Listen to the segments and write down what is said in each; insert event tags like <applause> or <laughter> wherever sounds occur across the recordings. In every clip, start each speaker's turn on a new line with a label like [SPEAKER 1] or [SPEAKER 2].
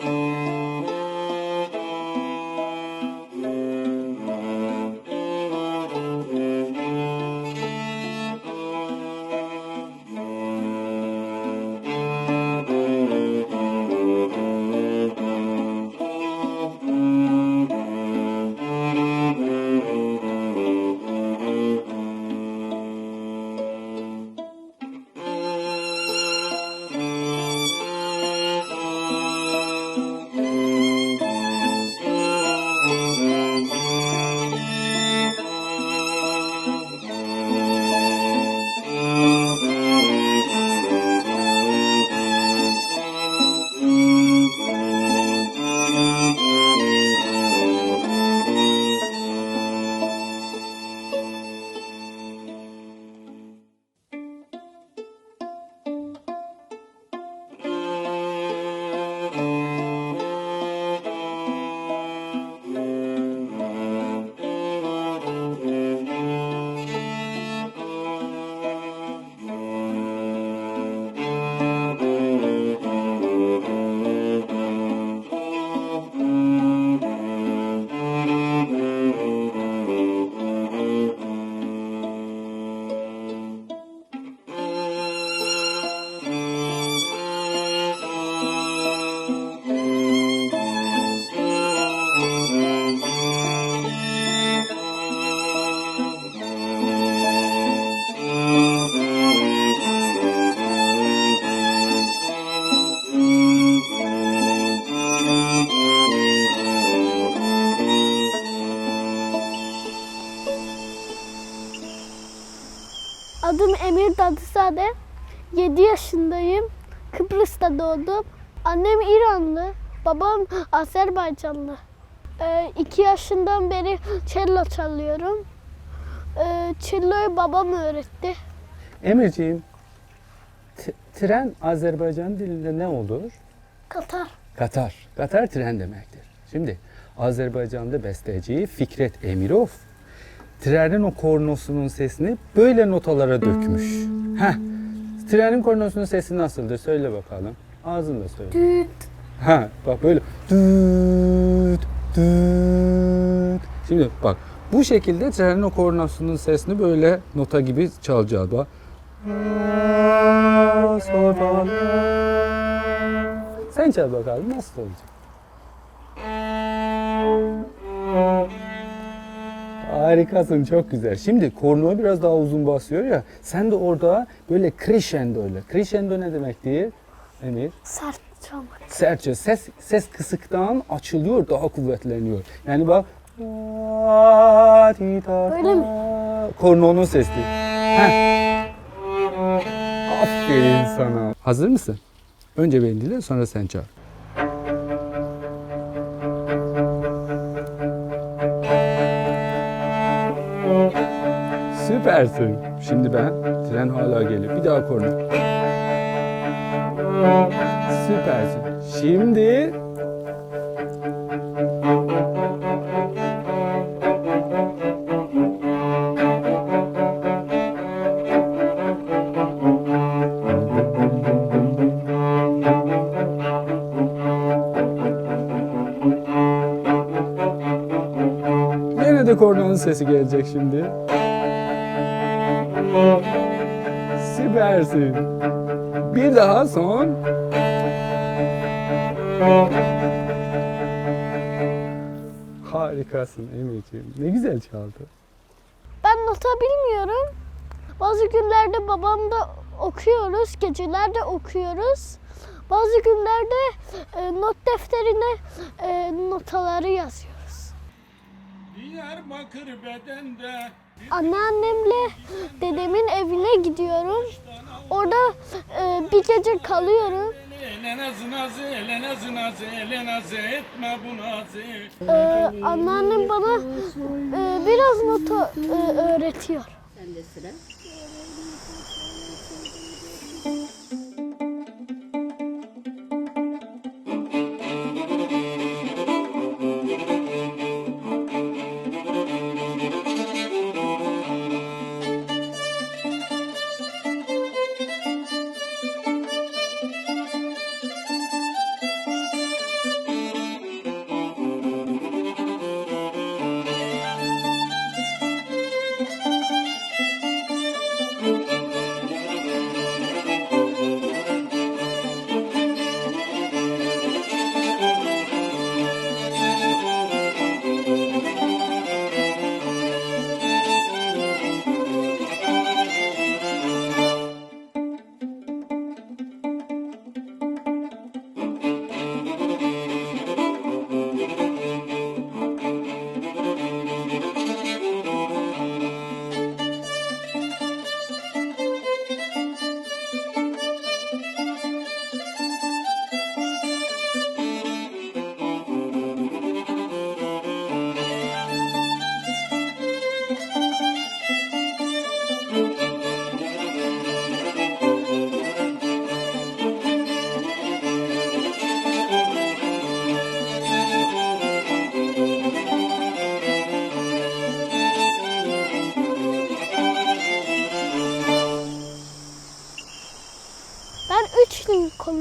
[SPEAKER 1] Música Adım Emir Dadısade. 7 yaşındayım. Kıbrıs'ta doğdum. Annem İranlı, babam Azerbaycanlı. 2 yaşından beri cello çalıyorum. Ee, celloyu babam öğretti.
[SPEAKER 2] Emirciğim, tren Azerbaycan dilinde ne olur?
[SPEAKER 1] Katar.
[SPEAKER 2] Katar. Katar tren demektir. Şimdi Azerbaycan'da besteci Fikret Emirov trenin o kornosunun sesini böyle notalara dökmüş. Heh. Trenin kornosunun sesi nasıldır? Söyle bakalım. Ağzınla söyle.
[SPEAKER 1] Düt.
[SPEAKER 2] Ha bak böyle düt düt. Şimdi bak bu şekilde trenin o kornosunun sesini böyle nota gibi çalacağız bak. Sen çal bakalım nasıl olacak? Harikasın çok güzel. Şimdi kornoyu biraz daha uzun basıyor ya. Sen de orada böyle crescendo ile. Crescendo ne demek diye Emir?
[SPEAKER 1] Sert çalmak.
[SPEAKER 2] sertçe ses ses kısıktan açılıyor daha kuvvetleniyor. Yani bak
[SPEAKER 1] Böyle mi?
[SPEAKER 2] Kornonun sesi. Heh. Aferin sana. Hazır mısın? Önce beni dinle sonra sen çal. Süpersin. Şimdi ben tren hala geliyor. Bir daha korna. Süpersin. Şimdi Yine de kornanın sesi gelecek şimdi. <laughs> Süpersin. Bir daha son. Harikasın Emirciğim. Ne güzel çaldı.
[SPEAKER 1] Ben nota bilmiyorum. Bazı günlerde babamda okuyoruz, gecelerde okuyoruz. Bazı günlerde e, not defterine e, notaları yazıyoruz.
[SPEAKER 3] Diyarbakır bedende
[SPEAKER 1] Anneannemle dedemin evine gidiyorum. Orada e, bir gece kalıyorum.
[SPEAKER 3] Ele nazı nazı, ele nazı nazı, ele nazı etme bu nazı
[SPEAKER 1] E, anneannem bana e, biraz nota e, öğretiyor. Ben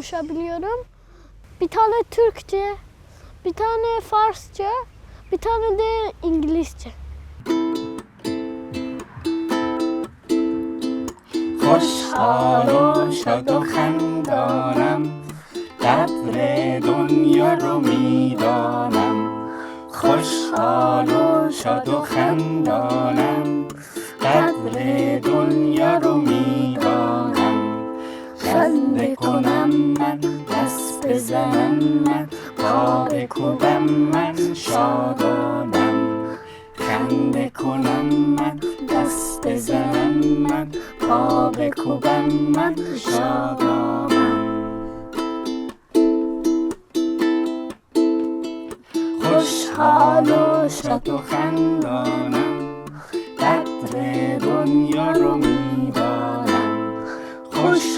[SPEAKER 1] konuşabiliyorum. Bir tane Türkçe, bir tane Farsça, bir tane de İngilizce.
[SPEAKER 3] خوشحال و شاد و خندانم قدر دنیا رو میدانم خوشحال و شاد و خندانم قدر دنیا رو میدانم خنده کنم من دست بزنم من. پا بکوبم من شادانم خنده کنم من دست بزنم من. پا
[SPEAKER 1] aman şad aman خوشحال و شاد و خندانم. قدر دنیا رو می‌دانم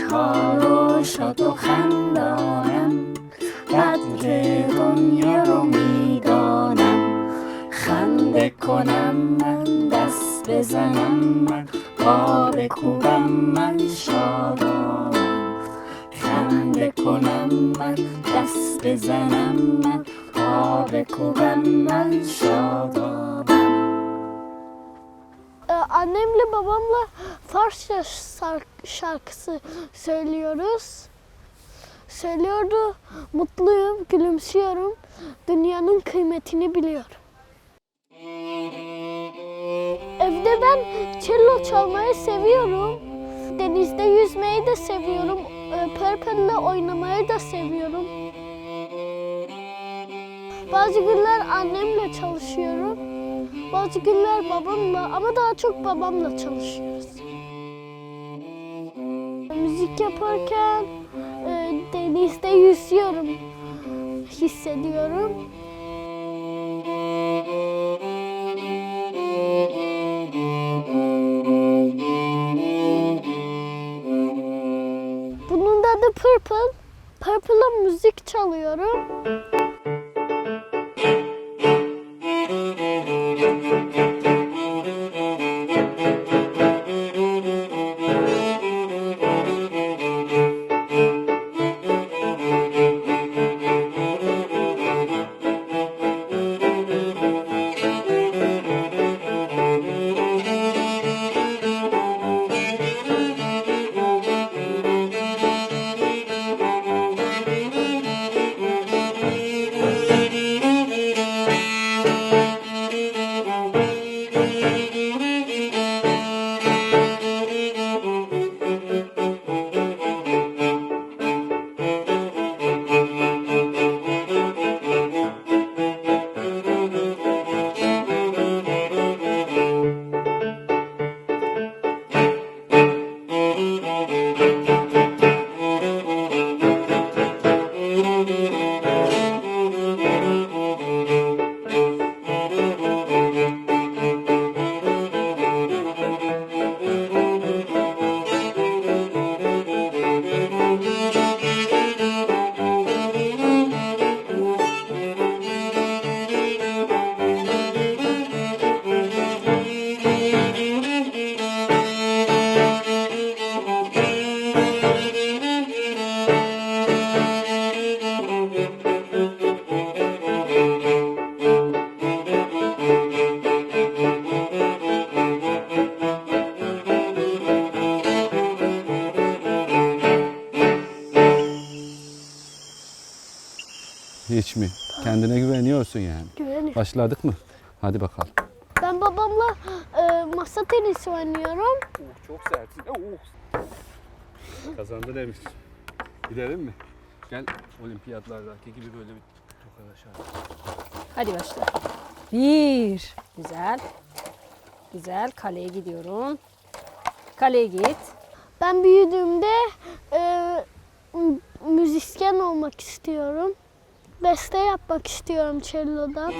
[SPEAKER 1] خوشحال و شاد و خندانم قدر دنیا رو می‌دانم. خنده کنم من دست بزنم من پا بکوبم من شادامم خنده کنم من دست بزنم من پا بکوبم من شادامم Annemle babamla Farsça şark- şarkısı söylüyoruz. Söylüyordu, mutluyum, gülümsüyorum, dünyanın kıymetini biliyorum. Evde ben cello çalmayı seviyorum. Denizde yüzmeyi de seviyorum. Ee, Pörpelle oynamayı da seviyorum. Bazı günler annemle çalışıyorum. Bazı günler babamla ama daha çok babamla çalışıyoruz. Müzik yaparken e, denizde yüzüyorum hissediyorum. Bunun da adı Purple. Purple'a müzik çalıyorum.
[SPEAKER 2] Hiç mi? Kendine güveniyorsun yani.
[SPEAKER 1] Güveniyorum.
[SPEAKER 2] Başladık mı? Hadi bakalım.
[SPEAKER 1] Ben babamla e, masa tenisi oynuyorum.
[SPEAKER 2] çok sertsin. Kazandı demiş. Gidelim mi? Gel olimpiyatlardaki gibi böyle bir tokalaşalım.
[SPEAKER 4] Hadi başla. Bir. Güzel. Güzel. Kaleye gidiyorum. Kaleye git.
[SPEAKER 1] Ben büyüdüğümde e, müzisyen olmak istiyorum. Beste yapmak istiyorum cello'da.